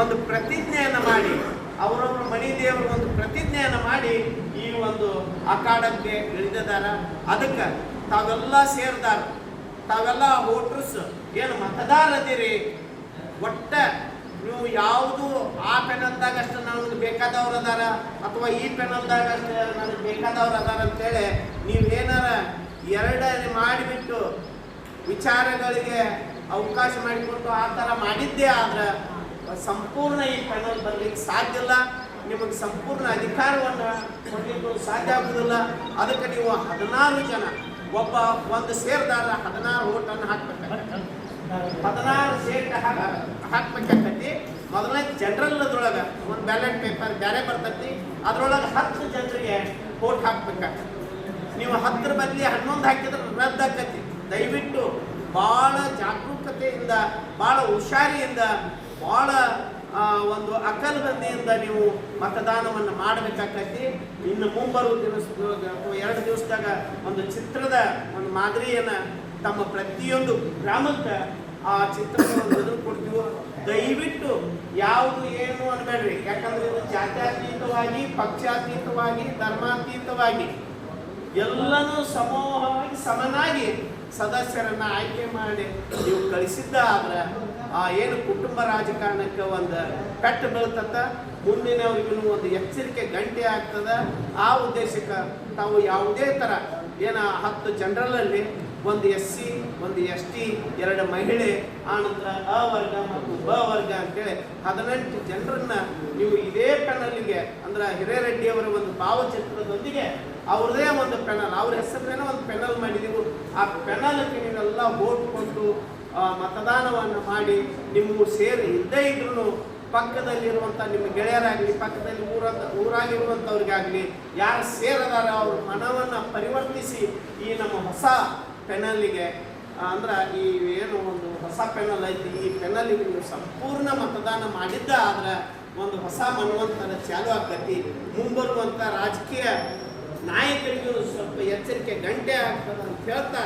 ಒಂದು ಪ್ರತಿಜ್ಞೆಯನ್ನು ಮಾಡಿ, ಅವರವರ ಮಣಿ ದೇವರು ಒಂದು ಪ್ರತಿಜ್ಞೆಯನ್ನು ಮಾಡಿ ಈ ಒಂದು ಅಖಾಡಕ್ಕೆ ಇಳಿದಿದ್ದಾರೆ. ಅದಕ್ಕೆ ತಾವೆಲ್ಲ ಸೇರಿದಾರ. ತಾವೆಲ್ಲ ವೋಟರ್ಸ್, ಏನು ಮತದಾರದಿರಿ. ಒಟ್ಟ ನೀವು ಯಾವುದು ಆ ಪೆನಲ್ದಾಗ ಅಷ್ಟು ನನಗೆ ಬೇಕಾದವ್ರು ಅದಾರ, ಅಥವಾ ಈ ಪೆನಲ್ದಾಗ ಅಷ್ಟು ನನಗೆ ಬೇಕಾದವ್ರು ಅದಾರ ಅಂತೇಳಿ ನೀವೇನಾರ ಎರಡನೇ ಮಾಡಿಬಿಟ್ಟು ವಿಚಾರಗಳಿಗೆ ಅವಕಾಶ ಮಾಡಿಕೊಟ್ಟು ಆ ಥರ ಮಾಡಿದ್ದೇ ಆದ್ರೆ ಸಂಪೂರ್ಣ ಈ ಪ್ಯಾನಲ್ ಬರ್ಲಿಕ್ಕೆ ಸಾಧ್ಯ ಇಲ್ಲ. ನಿಮಗೆ ಸಂಪೂರ್ಣ ಅಧಿಕಾರವನ್ನು ಕೊಡಲಿಕ್ಕೆ ಸಾಧ್ಯ ಆಗುವುದಿಲ್ಲ. ಅದಕ್ಕೆ ನೀವು ಹದಿನಾರು ಜನ, ಒಬ್ಬ ಒಂದು ಸೇರ್ದಾರ ಹದಿನಾರು ಓಟನ್ನು ಹಾಕ್ಬೇಕಾಗತ್ತೆ. ಹದಿನಾರು ಸೇಟ್ ಹಾಕ್ಬೇಕಾಗತ್ತಿ. ಮೊದಲನೇ ಜನರಲ್ ಅದ್ರೊಳಗೆ ಒಂದು ಬ್ಯಾಲೆಟ್ ಪೇಪರ್ ಬೇರೆ ಬರ್ತೈತಿ. ಅದ್ರೊಳಗೆ ಹತ್ತು ಜನರಿಗೆ ಓಟ್ ಹಾಕ್ಬೇಕಾಗತ್ತೆ. ನೀವು ಹತ್ತರ ಬದಲಿ ಹನ್ನೊಂದು ಹಾಕಿದ್ರೆ ರದ್ದಾಕತಿ ದಯವಿಟ್ಟು ಭಾಳ ಜಾಗರೂಕತೆಯಿಂದ ಭಾಳ ಹುಷಾರಿಯಿಂದ ಭಾಳ ಒಂದು ಅಕಲ್ಬಂದಿಯಿಂದ ನೀವು ಮತದಾನವನ್ನು ಮಾಡಬೇಕಾಗ್ತೈತಿ ಇನ್ನು ಮುಂಬರುವ ದಿವಸ ಎರಡು ದಿವಸದಾಗ ಒಂದು ಚಿತ್ರದ ಒಂದು ಮಾದರಿಯನ್ನು ತಮ್ಮ ಪ್ರತಿಯೊಂದು ಗ್ರಾಮಕ್ಕೆ ಆ ಚಿತ್ರವನ್ನು ಕೊಡ್ತೀವಿ, ದಯವಿಟ್ಟು ಯಾವುದು ಏನು ಅನ್ಬೇಡ್ರಿ. ಯಾಕಂದ್ರೆ ಇದು ಜಾತ್ಯಾತೀತವಾಗಿ, ಪಕ್ಷಾತೀತವಾಗಿ, ಧರ್ಮಾತೀತವಾಗಿ ಎಲ್ಲನೂ ಸಮೂಹವಾಗಿ ಸಮನಾಗಿ ಸದಸ್ಯರನ್ನ ಆಯ್ಕೆ ಮಾಡಿ ನೀವು ಕಳಿಸಿದ್ದ ಆದ್ರೆ ಆ ಏನು ಕುಟುಂಬ ರಾಜಕಾರಣಕ್ಕೆ ಒಂದು ಪೆಟ್ಟು ಬೀಳ್ತತ್ತ ಮುಂದಿನವರಿಗೂ ಒಂದು ಎಚ್ಚರಿಕೆ ಗಂಟೆ ಆಗ್ತದ. ಆ ಉದ್ದೇಶಕ್ಕೆ ತಾವು ಯಾವುದೇ ಥರ ಏನ ಹತ್ತು ಜನರಲಲ್ಲಿ ಒಂದು ಎಸ್ ಸಿ, ಒಂದು ಎಸ್ ಟಿ, ಎರಡು ಮಹಿಳೆ ಆನಂತರ ಅ ವರ್ಗ ಮತ್ತು ಬ ವರ್ಗ ಅಂತೇಳಿ ಹದಿನೆಂಟು ಜನರನ್ನ ನೀವು ಇದೇ ಪೆನಲ್ಗೆ ಅಂದ್ರೆ ಹಿರೇರೆಡ್ಡಿಯವರ ಒಂದು ಭಾವಚಿತ್ರದೊಂದಿಗೆ ಅವ್ರದೇ ಒಂದು ಪೆನಲ್, ಅವ್ರ ಹೆಸರನ್ನೇ ಒಂದು ಪೆನಲ್ ಮಾಡಿದೀವಿ ಆ ಪೆನಲ್ಗೆ ನೀವೆಲ್ಲ ಓಟ್ ಕೊಟ್ಟು ಮತದಾನವನ್ನು ಮಾಡಿ ನಿಮ್ಮ ಸೇರಿ, ಇದ್ದೇ ಇದ್ರೂ ಪಕ್ಕದಲ್ಲಿರುವಂಥ ನಿಮ್ಮ ಗೆಳೆಯರಾಗಲಿ, ಪಕ್ಕದಲ್ಲಿ ಊರ ಊರಾಗಿರುವಂಥವ್ರಿಗಾಗಲಿ ಯಾರು ಸೇರದಾರ ಅವ್ರ ಮನವನ್ನು ಪರಿವರ್ತಿಸಿ ಈ ನಮ್ಮ ಹೊಸ ಪೆನಲ್ಲಿಗೆ ಅಂದ್ರೆ ಈ ಏನು ಒಂದು ಹೊಸ ಪೆನಲ್ ಐತಿ, ಈ ಪೆನಲ್ಲಿಗೆ ನೀವು ಸಂಪೂರ್ಣ ಮತದಾನ ಮಾಡಿದ್ದ ಆದ್ರೆ ಒಂದು ಹೊಸ ಮನವಂತರ ಚಾಲು ಆಗ್ತೈತಿ. ಮುಂಬರುವಂಥ ರಾಜಕೀಯ ನಾಯಕರಿಗೂ ಸ್ವಲ್ಪ ಎಚ್ಚರಿಕೆ ಗಂಟೆ ಆಗ್ತದೆ ಅಂತ ಹೇಳ್ತಾ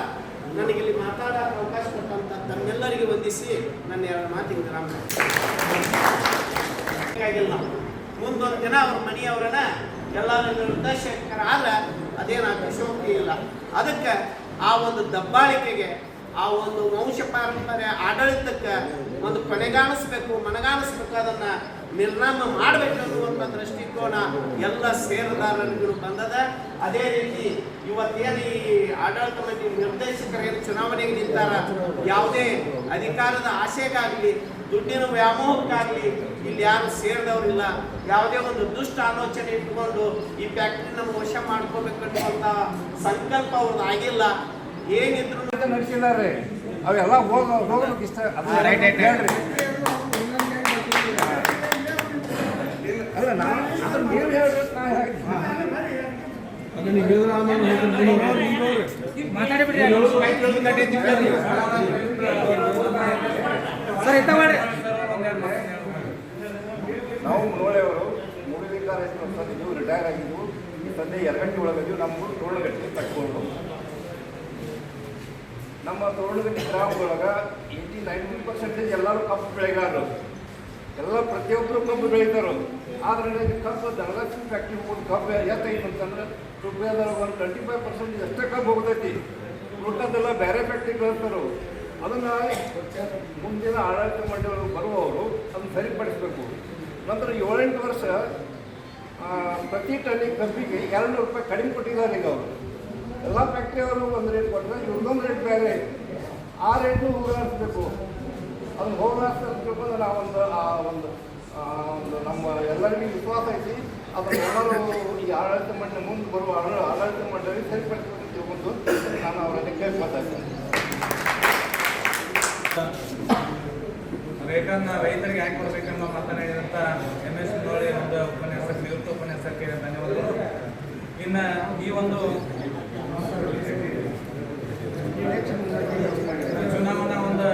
ನನಗಿಲ್ಲಿ ಮಾತಾಡೋಕೆ ಅವಕಾಶ ಕೊಟ್ಟಂತ ತಮ್ಮೆಲ್ಲರಿಗೆ ವಂದಿಸಿ ನನ್ನ ಎರಡು ಮಾತಿಗೆ ವಿರಾಮ ಹಾಗಾಗಿಲ್ಲ. ಮುಂದೊಂದು ದಿನ ಅವ್ರ ಮನೆಯವರನ್ನ ಎಲ್ಲರೂ ನಿರ್ದೇಶಕರ ಆದ್ರೆ ಅದೇನು ಅತಿಶೋಕ್ತಿ ಇಲ್ಲ. ಅದಕ್ಕೆ ಆ ಒಂದು ದಬ್ಬಾಳಿಕೆಗೆ, ಆ ಒಂದು ವಂಶ ಪಾರಂಪರ್ಯ ಆಡಳಿತಕ್ಕೆ ಒಂದು ಕೊನೆಗಾಣಿಸ್ಬೇಕು, ಮನಗಾಣಿಸ್ಬೇಕು, ಅದನ್ನ ನಿರ್ನಾಮ ಮಾಡಬೇಕು ಅನ್ನುವಂಥ ದೃಷ್ಟಿಕೋನ ಎಲ್ಲ ಸೇರದಾರರಿಗೂ ಬಂದದ. ಅದೇ ರೀತಿ ಇವತ್ತೇನು ಈ ಆಡಳಿತ ಮಂಡಳಿ ನಿರ್ದೇಶಕರೇನು ಏನು ಚುನಾವಣೆಗೆ ನಿಂತಾರ? ಯಾವುದೇ ಅಧಿಕಾರದ ಆಸೆಗಾಗಲಿ ದುಡ್ಡಿನ ವ್ಯಾಮೋಹಕ್ಕಾಗಲಿ ಇಲ್ಲಿ ಯಾರು ಸೇರಿದವರಿಲ್ಲ. ಯಾವುದೇ ಒಂದು ದುಷ್ಟ ಆಲೋಚನೆ ಇಟ್ಕೊಂಡು ಈ ಫ್ಯಾಕ್ಟ್ರಿ ನಮ್ಮ ವಶ ಮಾಡ್ಕೋಬೇಕನ್ನುವಂಥ ಸಂಕಲ್ಪ ಅವ್ರದ್ದು ಆಗಿಲ್ಲ. ಏನಿದ್ರು ನಡೆಸಿದ್ದಾರೆ. ಅವೆಲ್ಲ ಹೋಗ ಹೋಗೋದಕ್ಕೆ ಇಷ್ಟ ಹೇಳ್ರಿ. ಸರ್ ಎಂತ ಮಾಡಿ ನಾವು ಮುನೋಳೆಯವರು ಮೂಡಿಲಿಂಗಾರ ಸದ್ಯ ನೀವು ರಿಟೈರ್ ಆಗಿದ್ದು ತಂದೆ ಎರಗಟ್ಟಿ ಒಳಗಿದ್ದು ನಮ್ಮ ತೋಳಗಟ್ಟೆ ಕಟ್ಕೊಂಡು. ನಮ್ಮ ತೋಳಗಟ್ಟೆ ಗ್ರಾಮದೊಳಗೆ ಏಯ್ಟಿ ನೈಂಟಿ ಪರ್ಸೆಂಟೇಜ್ ಎಲ್ಲರೂ ಕಬ್ಬು ಬೆಳೆಗಾರರು. ಎಲ್ಲ ಪ್ರತಿಯೊಬ್ಬರು ಕಬ್ಬು ಬೆಳಿತಾರು ಆದ್ರೆ ಕಬ್ಬು ಧನಲಕ್ಷ್ಮಿ ಫ್ಯಾಕ್ಟ್ರಿ ಹೋಗಿ ಕಬ್ಬು ಎತ್ತೈತೆ ರುಪಾಯದಾಗ ಒಂದು ಟ್ವೆಂಟಿ ಫೈವ್ ಪರ್ಸೆಂಟ್ ಅಷ್ಟೇ ಕಬ್ಬು ಹೋಗ್ತೈತಿ ಉಳ್ಕದ್ದೆಲ್ಲ ಬೇರೆ ಫ್ಯಾಕ್ಟ್ರಿ ಕಳಿಸ್ತಾರೆ ಅದನ್ನು ಮುಂದಿನ ಆಡಳಿತ ಮಂಡಳಿಗಳು ಬರುವವರು ಅದನ್ನು ಸರಿಪಡಿಸಬೇಕು. ನಂತರ ಏಳೆಂಟು ವರ್ಷ ಪ್ರತಿ ಟನ್ನಿಗೆ ಕಬ್ಬಿಗೆ ಎರಡು ರೂಪಾಯಿ ಕಡಿಮೆ ಕೊಟ್ಟಿದ್ದಾರೆ ಈಗ ಅವರು. ಎಲ್ಲ ಫ್ಯಾಕ್ಟ್ರಿಯವರು ಒಂದು ರೇಟ್ ಕೊಟ್ಟರೆ ಇನ್ನೊಂದು ರೇಟ್ ಬೇರೆ. ಆ ರೇಟ್ನು ಹೋಗಲಾಡಿಸ್ಬೇಕು ಅದನ್ನು ಅಂದ್ರೆ ಆ, ಒಂದು ಆ, ಒಂದು ನಮ್ಮ ಎಲ್ಲರಿಗೂ ವಿಶ್ವಾಸ ಐತಿ. ಅದನ್ನು ಎಲ್ಲರೂ ಈ ಆಡಳಿತ ಮಂಡಳಿ ಮುಂದೆ ಬರುವ ಆಡ- ಆಡಳಿತ ಮಂಡಳಿ ಸರಿಪಡಿಸಬೇಕು ಒಂದು ನಾನು ಅವರಲ್ಲಿ ಕೇಳ್ಕೊತಾ ಇದ್ದೇನೆ ರೇಟನ್ನ ರೈತರಿಗೆ ಹಾಕಿ ಕೊಡಬೇಕೆಂಬ ಮಾತನಾಡಿದಂಥ ಎಂ ಎಸ್ ಮುರಳಿ ಒಂದು ಉಪನ್ಯಾಸಕ್ಕೆ ನಿವೃತ್ತ ಉಪನ್ಯಾಸಕ್ಕೆ ಧನ್ಯವಾದಗಳು. ಇನ್ನು ಈ ಒಂದು ಚುನಾವಣಾ ಒಂದು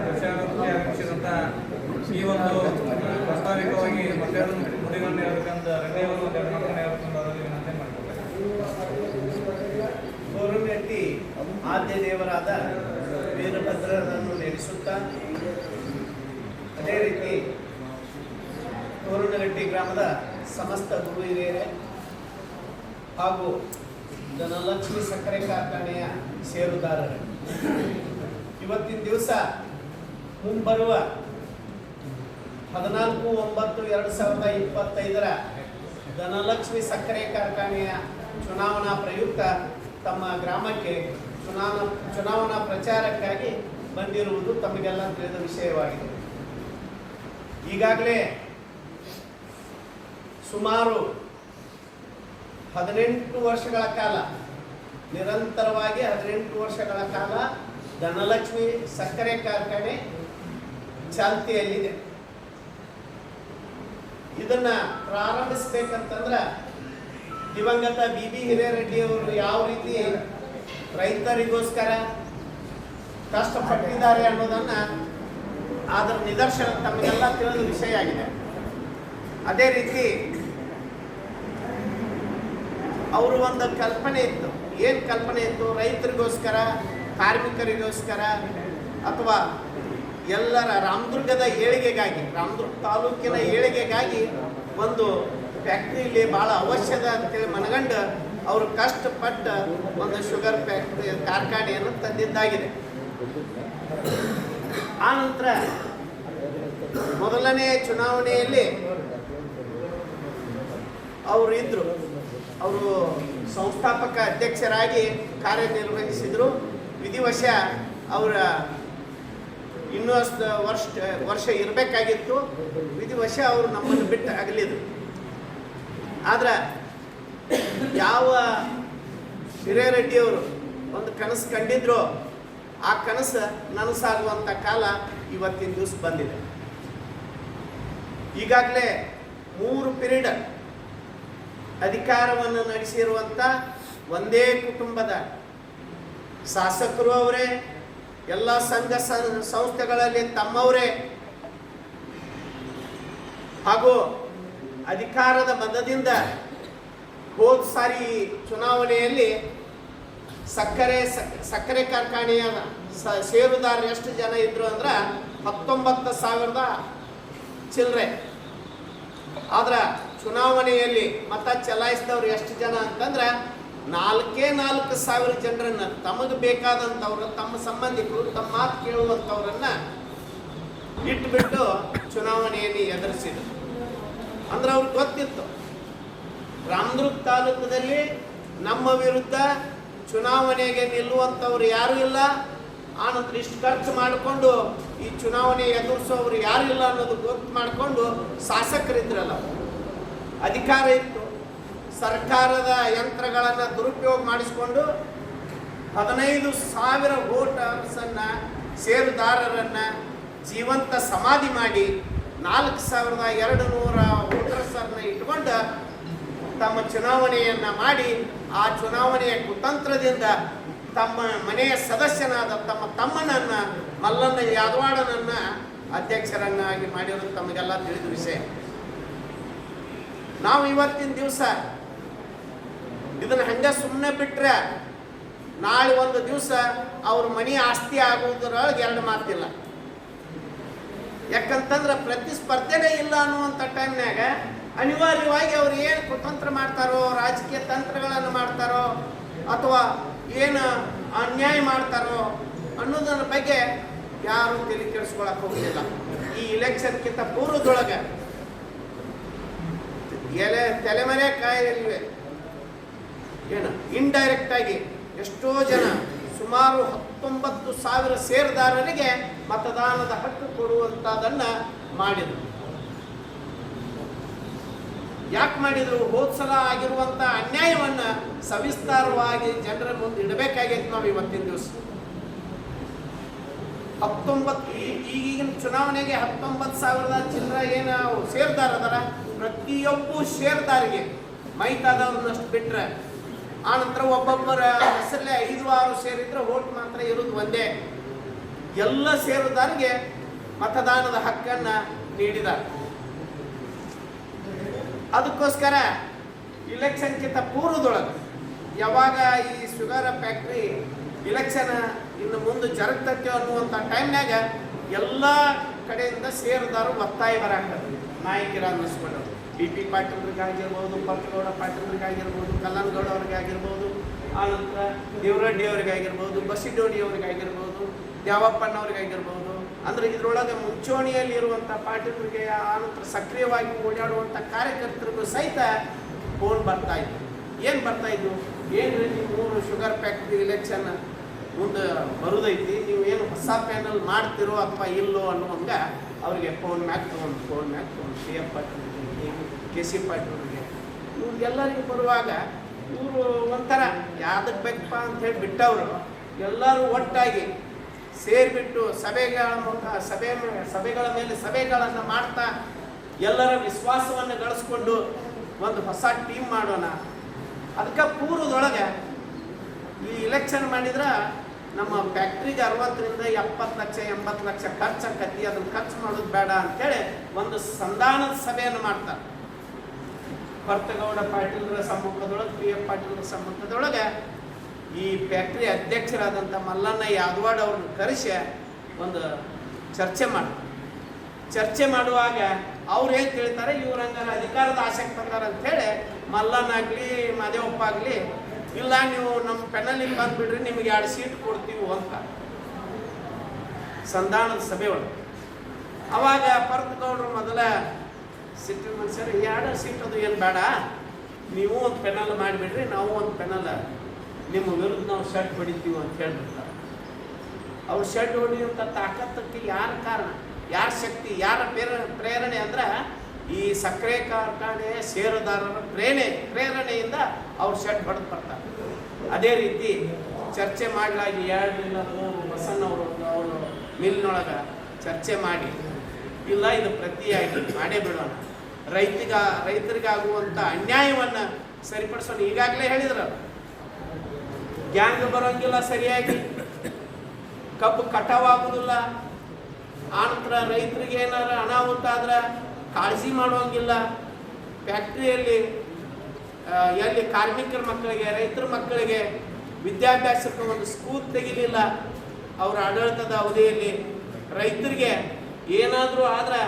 ಪ್ರಚಾರಕ್ಕೆ ಆಗಮಿಸಿದಂಥ ಈ ಒಂದು ಪ್ರಾಸ್ತಾವಿಕವಾಗಿ ಮತ್ತೆರಡು ಗೌರವನೆತ್ತಿ ಆದ್ಯ ದೇವರಾದ ವೀರಭದ್ರನನ್ನು ನೆನೆಸುತ್ತಾ, ಅದೇ ರೀತಿ ತೋರಣಗಟ್ಟಿ ಗ್ರಾಮದ ಸಮಸ್ತ ಗುರು ಹಿರಿಯರೇ ಹಾಗೂ ಧನಲಕ್ಷ್ಮಿ ಸಕ್ಕರೆ ಕಾರ್ಖಾನೆಯ ಷೇರುದಾರರೇ ಇವತ್ತಿನ ದಿವಸ ಮುಂಬರುವ ಹದಿನಾಲ್ಕು ಒಂಬತ್ತು ಎರಡು ಸಾವಿರದ ಇಪ್ಪತ್ತೈದರ ಧನಲಕ್ಷ್ಮಿ ಸಕ್ಕರೆ ಕಾರ್ಖಾನೆಯ ಚುನಾವಣಾ ಪ್ರಯುಕ್ತ ತಮ್ಮ ಗ್ರಾಮಕ್ಕೆ ಚುನಾವಣಾ ಚುನಾವಣಾ ಪ್ರಚಾರಕ್ಕಾಗಿ ಬಂದಿರುವುದು ತಮಗೆಲ್ಲ ತಿಳಿದ ವಿಷಯವಾಗಿದೆ. ಈಗಾಗಲೇ ಸುಮಾರು ಹದಿನೆಂಟು ವರ್ಷಗಳ ಕಾಲ, ನಿರಂತರವಾಗಿ ಹದಿನೆಂಟು ವರ್ಷಗಳ ಕಾಲ ಧನಲಕ್ಷ್ಮಿ ಸಕ್ಕರೆ ಕಾರ್ಖಾನೆ ಚಾಲ್ತಿಯಲ್ಲಿದೆ. ಇದನ್ನ ಪ್ರಾರಂಭಿಸ್ಬೇಕಂತಂದ್ರೆ ದಿವಂಗತ ಬಿ ಬಿ ಹಿರೇರೆಡ್ಡಿ ಅವರು ಯಾವ ರೀತಿ ರೈತರಿಗೋಸ್ಕರ ಕಷ್ಟಪಟ್ಟಿದ್ದಾರೆ ಅನ್ನೋದನ್ನ ಅದರ ನಿದರ್ಶನ ತಮಗೆಲ್ಲ ತಿಳಿದ ವಿಷಯ ಆಗಿದೆ. ಅದೇ ರೀತಿ ಅವರು ಒಂದು ಕಲ್ಪನೆ ಇತ್ತು. ಏನು ಕಲ್ಪನೆ ಇತ್ತು? ರೈತರಿಗೋಸ್ಕರ, ಕಾರ್ಮಿಕರಿಗೋಸ್ಕರ ಅಥವಾ ಎಲ್ಲರ ರಾಮದುರ್ಗದ ಏಳಿಗೆಗಾಗಿ, ರಾಮದುರ್ಗ ತಾಲೂಕಿನ ಏಳಿಗೆಗಾಗಿ ಒಂದು ಫ್ಯಾಕ್ಟ್ರಿಲಿ ಭಾಳ ಅವಶ್ಯದ ಅಂತೇಳಿ ಮನಗಂಡು ಅವರು ಕಷ್ಟಪಟ್ಟು ಒಂದು ಶುಗರ್ ಫ್ಯಾಕ್ಟ್ರಿ ಕಾರ್ಖಾನೆಯನ್ನು ತಂದಿದ್ದಾಗಿದೆ. ಆ ನಂತರ ಮೊದಲನೇ ಚುನಾವಣೆಯಲ್ಲಿ ಅವರು ಇದ್ರು. ಅವರು ಸಂಸ್ಥಾಪಕ ಅಧ್ಯಕ್ಷರಾಗಿ ಕಾರ್ಯನಿರ್ವಹಿಸಿದರು. ವಿಧಿವಶ ಅವರ ಇನ್ನೂ ವರ್ಷ ವರ್ಷ ಇರಬೇಕಾಗಿತ್ತು. ವಿಧಿವಶ ಅವರು ನಮ್ಮನ್ನು ಬಿಟ್ಟು ಅಗಲಿದ್ರು. ಆದ್ರೆ ಯಾವ ಹಿರೇರೆಡ್ಡಿಯವರು ಒಂದು ಕನಸು ಕಂಡಿದ್ರು ಆ ಕನಸು ನನಸಾಗುವಂಥ ಕಾಲ ಇವತ್ತಿನ ದಿವಸ ಬಂದಿದೆ. ಈಗಾಗಲೇ ಮೂರು ಪಿರಿಯಡ್ ಅಧಿಕಾರವನ್ನು ನಡೆಸಿರುವಂಥ ಒಂದೇ ಕುಟುಂಬದ ಶಾಸಕರು ಅವರೇ ಎಲ್ಲ ಸಂಘ ಸಂಸ್ಥೆಗಳಲ್ಲಿ ತಮ್ಮವರೇ ಹಾಗೂ ಅಧಿಕಾರದ ಮದದಿಂದ ಹೋದ ಸಾರಿ ಚುನಾವಣೆಯಲ್ಲಿ ಸಕ್ಕರೆ ಸಕ್ಕರೆ ಕಾರ್ಖಾನೆಯ ಷೇರುದಾರರು ಎಷ್ಟು ಜನ ಇದ್ರು ಅಂದ್ರೆ ಹತ್ತೊಂಬತ್ತು ಸಾವಿರದ ಚಿಲ್ಲರೆ ಆದ್ರೆ ಚುನಾವಣೆಯಲ್ಲಿ ಮತ ಚಲಾಯಿಸಿದವ್ರು ಎಷ್ಟು ಜನ ಅಂತಂದ್ರೆ ನಾಲ್ಕೇ ನಾಲ್ಕು ಸಾವಿರ ಜನರನ್ನ ತಮಗೆ ಬೇಕಾದಂಥವ್ರು, ತಮ್ಮ ಸಂಬಂಧಿಕರು, ತಮ್ಮ ಮಾತು ಕೇಳುವಂಥವ್ರನ್ನ ಇಟ್ಬಿಟ್ಟು ಚುನಾವಣೆಯಲ್ಲಿ ಎದುರಿಸಿದರು. ಅಂದ್ರೆ ಅವ್ರಿಗೆ ಗೊತ್ತಿತ್ತು. ರಾಮದುರ್ಗ ತಾಲೂಕದಲ್ಲಿ ನಮ್ಮ ವಿರುದ್ಧ ಚುನಾವಣೆಗೆ ನಿಲ್ಲುವಂಥವ್ರು ಯಾರೂ ಇಲ್ಲ. ಆನಂತರ ಇಷ್ಟು ಖರ್ಚು ಮಾಡಿಕೊಂಡು ಈ ಚುನಾವಣೆ ಎದುರಿಸೋರು ಯಾರು ಇಲ್ಲ ಅನ್ನೋದು ಗೊತ್ತು ಮಾಡಿಕೊಂಡು ಶಾಸಕರಿದ್ರಲ್ಲ ಅಧಿಕಾರ ಇತ್ತು. ಸರ್ಕಾರದ ಯಂತ್ರಗಳನ್ನು ದುರುಪಯೋಗ ಮಾಡಿಸಿಕೊಂಡು ಹದಿನೈದು ಸಾವಿರ ವೋಟರ್ಸನ್ನು ಷೇರುದಾರರನ್ನು ಜೀವಂತ ಸಮಾಧಿ ಮಾಡಿ ನಾಲ್ಕು ಸಾವಿರದ ಎರಡು ನೂರ ವೋಟರ್ಸನ್ನು ಇಟ್ಕೊಂಡು ತಮ್ಮ ಚುನಾವಣೆಯನ್ನು ಮಾಡಿ ಆ ಚುನಾವಣೆಯ ಕುತಂತ್ರದಿಂದ ತಮ್ಮ ಮನೆಯ ಸದಸ್ಯನಾದ ತಮ್ಮ ತಮ್ಮನನ್ನು ಮಲ್ಲನ್ನ ಯಾದವಾಡನನ್ನು ಅಧ್ಯಕ್ಷರನ್ನಾಗಿ ಮಾಡಿರೋದು ತಮಗೆಲ್ಲ ತಿಳಿದ ವಿಷಯ. ನಾವು ಇವತ್ತಿನ ದಿವಸ ಇದನ್ನ ಹಂಗೆ ಸುಮ್ಮನೆ ಬಿಟ್ಟರೆ ನಾಳೆ ಒಂದು ದಿವಸ ಅವ್ರ ಮನೆ ಆಸ್ತಿ ಆಗುವುದರೊಳಗೆ ಎರಡು ಮಾತಿಲ್ಲ. ಯಾಕಂತಂದ್ರೆ ಪ್ರತಿಸ್ಪರ್ಧೆನೇ ಇಲ್ಲ ಅನ್ನುವಂಥ ಟೈಮ್ನಾಗ ಅನಿವಾರ್ಯವಾಗಿ ಅವ್ರು ಏನು ಕುತಂತ್ರ ಮಾಡ್ತಾರೋ, ರಾಜಕೀಯ ತಂತ್ರಗಳನ್ನು ಮಾಡ್ತಾರೋ, ಅಥವಾ ಏನು ಅನ್ಯಾಯ ಮಾಡ್ತಾರೋ ಅನ್ನೋದರ ಬಗ್ಗೆ ಯಾರು ತಿಳಿ ಕೇಳಿಸ್ಕೊಳಕ್ ಹೋಗಲಿಲ್ಲ ಈ ಇಲೆಕ್ಷನ್ಗಿಂತ ಪೂರ್ವದೊಳಗೆ ಎಲೆ ತಲೆಮರೆ ಕಾಯಿಲ್ವೆ ಏನು? ಇಂಡೈರೆಕ್ಟಾಗಿ ಎಷ್ಟೋ ಜನ ಸುಮಾರು ಹತ್ತೊಂಬತ್ತು ಸಾವಿರ ಸೇರ್ದಾರರಿಗೆ ಮತದಾನದ ಹಕ್ಕು ಕೊಡುವಂಥದ್ದನ್ನ ಮಾಡಿದರು. ಯಾಕೆ ಮಾಡಿದರು? ಹೋದ ಸಲ ಆಗಿರುವಂಥ ಅನ್ಯಾಯವನ್ನು ಸವಿಸ್ತಾರವಾಗಿ ಜನರ ಮುಂದೆ ಇಡಬೇಕಾಗಿತ್ತು ನಾವು ಇವತ್ತಿನ ದಿವಸ. ಹತ್ತೊಂಬತ್ತು ಈಗಿನ ಚುನಾವಣೆಗೆ ಹತ್ತೊಂಬತ್ತು ಸಾವಿರದ ಚಿಲ್ಲರ ಏನು ಸೇರ್ದಾರದಾರ ಪ್ರತಿಯೊಬ್ಬ ಸೇರ್ದಾರಿಗೆ ಮೈತಾದವ್ರನ್ನಷ್ಟು ಬಿಟ್ರೆ ಆ ನಂತರ ಒಬ್ಬೊಬ್ಬರ ಹೆಸರಲ್ಲೇ ಐದು ಆರು ಸೇರಿದ್ರೆ ಓಟ್ ಮಾತ್ರ ಇರೋದು ಒಂದೇ. ಎಲ್ಲ ಸೇರಿದಾರಿಗೆ ಮತದಾನದ ಹಕ್ಕನ್ನ ನೀಡಿದ್ದಾರೆ. ಅದಕ್ಕೋಸ್ಕರ ಇಲೆಕ್ಷನ್ಗಿಂತ ಪೂರ್ವದೊಳಗೆ ಯಾವಾಗ ಈ ಶುಗರ್ ಫ್ಯಾಕ್ಟ್ರಿ ಇಲೆಕ್ಷನ್ ಇನ್ನು ಮುಂದೆ ಜರುಗ್ತೈತೆ ಅನ್ನುವಂಥ ಟೈಮ್ನಾಗ ಎಲ್ಲ ಕಡೆಯಿಂದ ಸೇರಿದಾರು ಒತ್ತಾಯ ಬರಾಕ್ತದೆ ನಾಯಕಿರ ಅನ್ನಿಸ್ಕೊಂಡರು ಬಿ ಪಿ ಪಾಟೀಲ್ರಿಗಾಗಿರ್ಬೋದು ಪಂಪಗೌಡ ಪಾಟೀಲ್ರಿಗಾಗಿರ್ಬೋದು ಅವ್ರಿಗೆ ಆಗಿರ್ಬೋದು, ಆನಂತರ ದೇವರಡ್ಡಿ ಅವ್ರಿಗಾಗಿರ್ಬೋದು ಬಸಿಡೋಡಿ ಅವ್ರಿಗಾಗಿರ್ಬೋದು ದ್ಯಾವಪ್ಪನವ್ರಿಗಾಗಿರ್ಬೋದು ಅಂದರೆ ಇದರೊಳಗೆ ಮುಂಚೂಣಿಯಲ್ಲಿ ಇರುವಂಥ ಪಾಟೀಲರಿಗೆ ಆನಂತರ ಸಕ್ರಿಯವಾಗಿ ಓಡಾಡುವಂಥ ಕಾರ್ಯಕರ್ತರಿಗೂ ಸಹಿತ ಫೋನ್ ಬರ್ತಾ ಇತ್ತು ಏನು ಬರ್ತಾ ಇದ್ದು ಏನು ನೀವು ಮೂರು ಶುಗರ್ ಫ್ಯಾಕ್ಟ್ರಿ ಇಲೆಕ್ಷನ್ ಮುಂದೆ ಬರುದೈತಿ, ನೀವು ಏನು ಹೊಸ ಪ್ಯಾನಲ್ ಮಾಡ್ತಿರೋ ಅಥವಾ ಇಲ್ಲೋ ಅನ್ನುವಂಗ ಅವರಿಗೆ ಫೋನ್ ಮ್ಯಾಕ್ ತೊಗೊಂಡು ಫೋನ್ ಮ್ಯಾಕ್ ತೊಗೊಂಡು ಸಿ ಎಫ್ ಪಾಟೀಲ್ರಿಗೆ ಕೆ ಸಿ ಪಾಟೀಲ್ರಿಗೆ ಇವ್ರಿಗೆಲ್ಲರಿಗೂ ಬರುವಾಗ ಇವರು ಒಂಥರ ಯಾವ್ದಕ್ಕೆ ಬೇಕಪ್ಪ ಅಂತ ಹೇಳಿ ಬಿಟ್ಟವರು. ಎಲ್ಲರೂ ಒಟ್ಟಾಗಿ ಸೇರಿಬಿಟ್ಟು ಸಭೆಗಳ ಮುಖ, ಸಭೆ ಸಭೆಗಳ ಮೇಲೆ ಸಭೆಗಳನ್ನು ಮಾಡ್ತಾ ಎಲ್ಲರ ವಿಶ್ವಾಸವನ್ನು ಗಳಿಸ್ಕೊಂಡು ಒಂದು ಹೊಸ ಟೀಮ್ ಮಾಡೋಣ. ಅದಕ್ಕೆ ಪೂರ್ವದೊಳಗೆ ಈ ಇಲೆಕ್ಷನ್ ಮಾಡಿದ್ರೆ ನಮ್ಮ ಫ್ಯಾಕ್ಟ್ರಿಗೆ ಅರವತ್ತರಿಂದ ಎಪ್ಪತ್ತು ಲಕ್ಷ, ಎಂಬತ್ತು ಲಕ್ಷ ಖರ್ಚು ಆಕತಿ. ಅದನ್ನು ಖರ್ಚು ಮಾಡೋದು ಬೇಡ ಅಂತೇಳಿ ಒಂದು ಸಂಧಾನದ ಸಭೆಯನ್ನು ಮಾಡ್ತಾರೆ. ಭರ್ತಗೌಡ ಪಾಟೀಲ್ರ ಸಮ್ಮುಖದೊಳಗೆ ಪಿ ಎಫ್ ಪಾಟೀಲ್ರ ಸಮ್ಮುಖದೊಳಗೆ ಈ ಫ್ಯಾಕ್ಟ್ರಿ ಅಧ್ಯಕ್ಷರಾದಂಥ ಮಲ್ಲಣ್ಣ ಯಾದವಾಡ್ ಅವ್ರನ್ನ ಕರೆಸಿ ಒಂದು ಚರ್ಚೆ ಮಾಡ್ತಾರೆ. ಚರ್ಚೆ ಮಾಡುವಾಗ ಅವ್ರು ಏನು ತಿಳಿತಾರೆ ಇವ್ರ ಹಂಗಾರೆ ಅಧಿಕಾರದ ಆಸಕ್ತಿ ಬಂದಾರ ಅಂತೇಳಿ ಆಗಲಿ, ಮಾದೇವಪ್ಪ ಆಗಲಿ, ಇಲ್ಲ ನೀವು ನಮ್ಮ ಪೆನಲ್ಲಿಗೆ ಬಂದುಬಿಡ್ರಿ, ನಿಮಗೆ ಎರಡು ಸೀಟ್ ಕೊಡ್ತೀವಿ ಅಂತ ಸಂಧಾನದ ಸಭೆ ಒಳಗೆ. ಅವಾಗ ಪರ್ತ್ಗೌಡ್ರು ಮೊದಲ ಸಿಟ್ಟಿನ ಮನುಷ್ಯರು ಎರಡು ಸೀಟ್ ಅದು ಏನು ಬೇಡ. ನೀವು ಒಂದು ಪೆನಲ್ ಮಾಡಿಬಿಡ್ರಿ, ನಾವು ಒಂದು ಪೆನಲ್. ನಿಮ್ಮ ವಿರುದ್ಧ ನಾವು ಶರ್ಟ್ ಹೊಡಿತೀವಿ ಅಂತ ಹೇಳ್ಬಿಡ್ತಾರೆ. ಅವ್ರು ಶೆಡ್ ಹೊಡಿಯುವಂಥ ತಾಕತ್ತಕ್ಕೆ ಯಾರ ಕಾರಣ? ಯಾರ ಶಕ್ತಿ? ಯಾರ ಪ್ರೇರ, ಪ್ರೇರಣೆ ಅಂದ್ರೆ ಈ ಸಕ್ಕರೆ ಕಾರ್ಖಾನೆ ಷೇರುದಾರರ ಪ್ರೇರಣೆ, ಪ್ರೇರಣೆಯಿಂದ ಅವ್ರು ಶೆಡ್ ಹೊಡೆದು ಬರ್ತಾರೆ. ಅದೇ ರೀತಿ ಚರ್ಚೆ ಮಾಡಲಾಗಿ ಎರಡರಿಂದ ಮೂರು ಬಸಣ್ಣವರು ಅವರು ಮಿಲ್ನೊಳಗೆ ಚರ್ಚೆ ಮಾಡಿ ಇಲ್ಲ, ಇದು ಪ್ರತಿಯಾಗಿ ಮಾಡೇ ಬಿಡೋಣ. ರೈತಿಗ ರೈತರಿಗಾಗುವಂಥ ಅನ್ಯಾಯವನ್ನು ಸರಿಪಡಿಸೋಣ. ಈಗಾಗಲೇ ಹೇಳಿದ್ರು. ಗ್ಯಾಂಗ್ ಬರೋಂಗಿಲ್ಲ ಸರಿಯಾಗಿ. ಕಬ್ಬು ಕಟಾವಾಗುವುದಿಲ್ಲ ಆನಂತರ ರೈತರಿಗೆ ಏನಾರ ಅನಾಹುತ ಆದ್ರೆ ಕಾಳಜಿ ಮಾಡುವಂಗಿಲ್ಲ. ಫ್ಯಾಕ್ಟ್ರಿಯಲ್ಲಿ ಎಲ್ಲಿ ಕಾರ್ಮಿಕರ ಮಕ್ಕಳಿಗೆ, ರೈತರ ಮಕ್ಕಳಿಗೆ ವಿದ್ಯಾಭ್ಯಾಸಕ್ಕೆ ಒಂದು ಸ್ಕೂಲ್ ತೆಗಿಲಿಲ್ಲ. ಅವರ ಆಡಳಿತದ ಅವಧಿಯಲ್ಲಿ ರೈತರಿಗೆ ಏನಾದರೂ ಆದ್ರೆ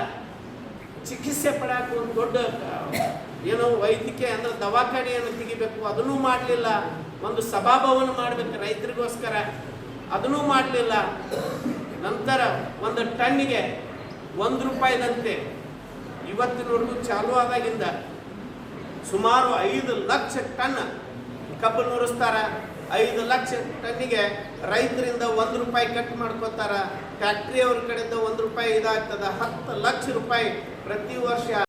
ಚಿಕಿತ್ಸೆ ಪಡೆಯಕ್ಕ ಒಂದು ದೊಡ್ಡ, ಏನೋ ವೈದ್ಯಕೀಯ ಅಂದ್ರೆ ದವಾಖಾನೆಯನ್ನು ತೆಗಿಬೇಕು, ಅದನ್ನು ಮಾಡಲಿಲ್ಲ. ಒಂದು ಸಭಾಭವನ ಮಾಡಬೇಕು ರೈತರಿಗೋಸ್ಕರ, ಅದನ್ನೂ ಮಾಡಲಿಲ್ಲ. ನಂತರ ಒಂದು ಟನ್ನಿಗೆ ಒಂದು ರೂಪಾಯಿದಂತೆ ಇವತ್ತಿನವರೆಗೂ ಚಾಲು ಆದಾಗಿಂದ ಸುಮಾರು ಐದು ಲಕ್ಷ ಟನ್ ಕಬ್ಬು ನುರಿಸ್ತಾರ. ಐದು ಲಕ್ಷ ಟನ್ನಿಗೆ ರೈತರಿಂದ ಒಂದು ರೂಪಾಯಿ ಕಟ್ ಮಾಡ್ಕೋತಾರ. ಫ್ಯಾಕ್ಟ್ರಿಯವ್ರ ಕಡೆಯಿಂದ ಒಂದು ರೂಪಾಯಿ ಇದಾಗ್ತದೆ. ಹತ್ತು ಲಕ್ಷ ರೂಪಾಯಿ ಪ್ರತಿ ವರ್ಷ